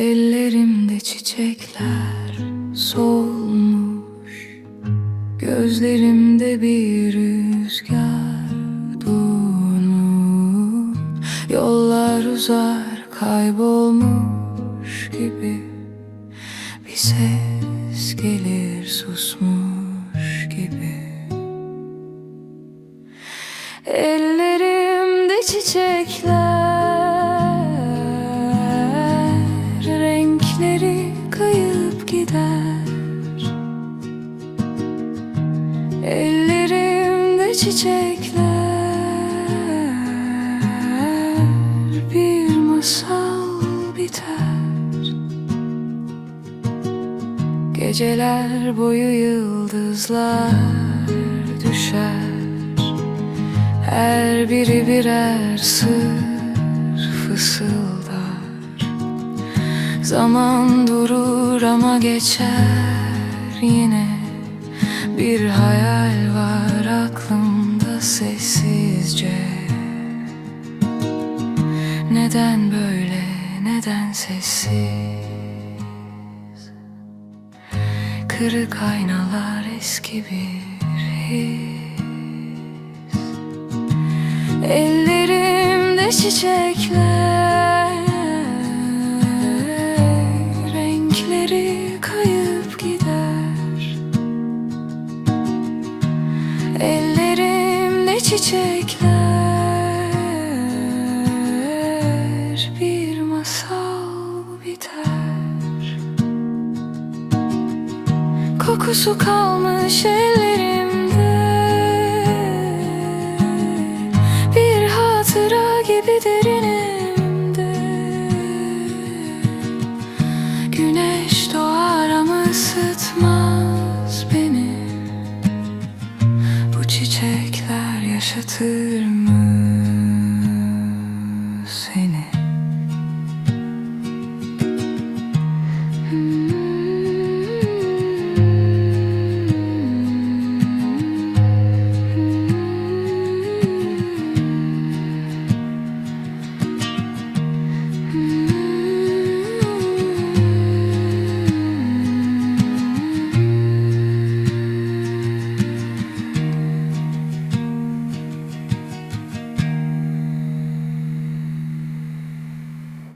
Ellerimde çiçekler solmuş Gözlerimde bir rüzgar durmuş. Yollar uzar kaybolmuş gider. Ellerimde çiçekler Bir masal biter. Geceler boyu yıldızlar düşer. Her biri birer sır fısıldar Zaman durur ama geçer yine. Bir hayal var aklımda sessizce. Neden böyle, neden sessiz? Kırık aynalar eski bir his. Ellerimde çiçekler kayıp gider. Ellerimde çiçekler Bir masal biter. Kokusu kalmış ellerimde yaşatır mı?